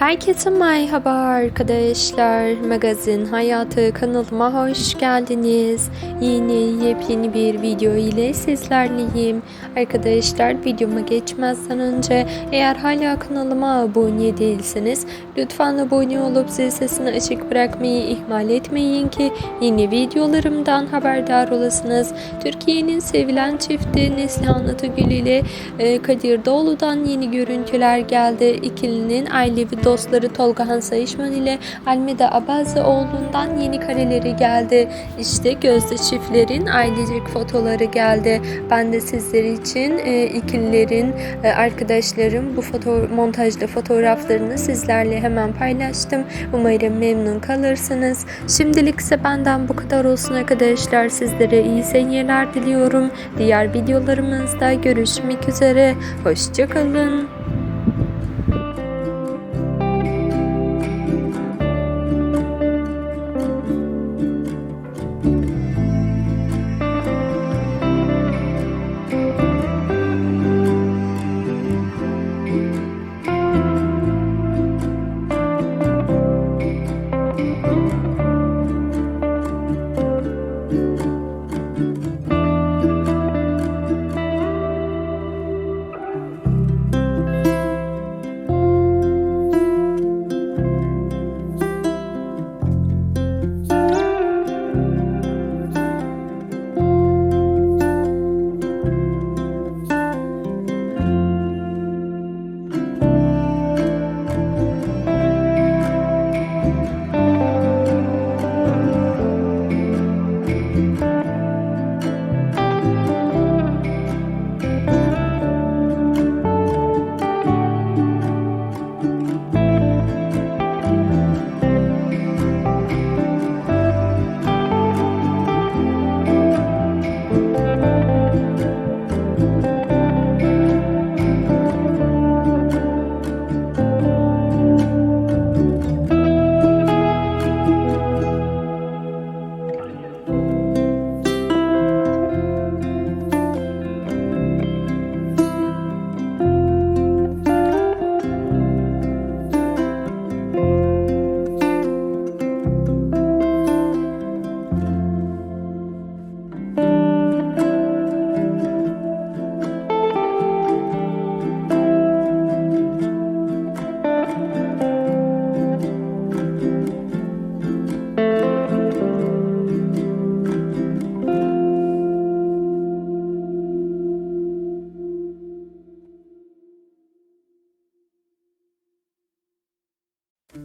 Herkese merhaba arkadaşlar. Magazin Hayatı kanalıma hoş geldiniz. Yeni yepyeni bir video ile sizlerleyim. Arkadaşlar videoma geçmezden önce eğer hala kanalıma abone değilseniz lütfen abone olup zil sesini açık bırakmayı ihmal etmeyin ki yeni videolarımdan haberdar olasınız. Türkiye'nin sevilen çifti Neslihan Atagül ile e, Kadir Doğulu'dan yeni görüntüler geldi. İkilinin ailevi dostları Tolga Han Sayışman ile Almeda Abazioğlu'ndan yeni kareleri geldi. İşte Gözde çiftlerin ailecek fotoları geldi. Ben de sizler için e, ikililerin e, arkadaşlarım bu foto montajlı fotoğraflarını sizlerle hemen paylaştım. Umarım memnun kalırsınız. Şimdilik ise benden bu kadar olsun arkadaşlar. Sizlere iyi seyirler diliyorum. Diğer videolarımızda görüşmek üzere. Hoşçakalın.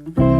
Bye.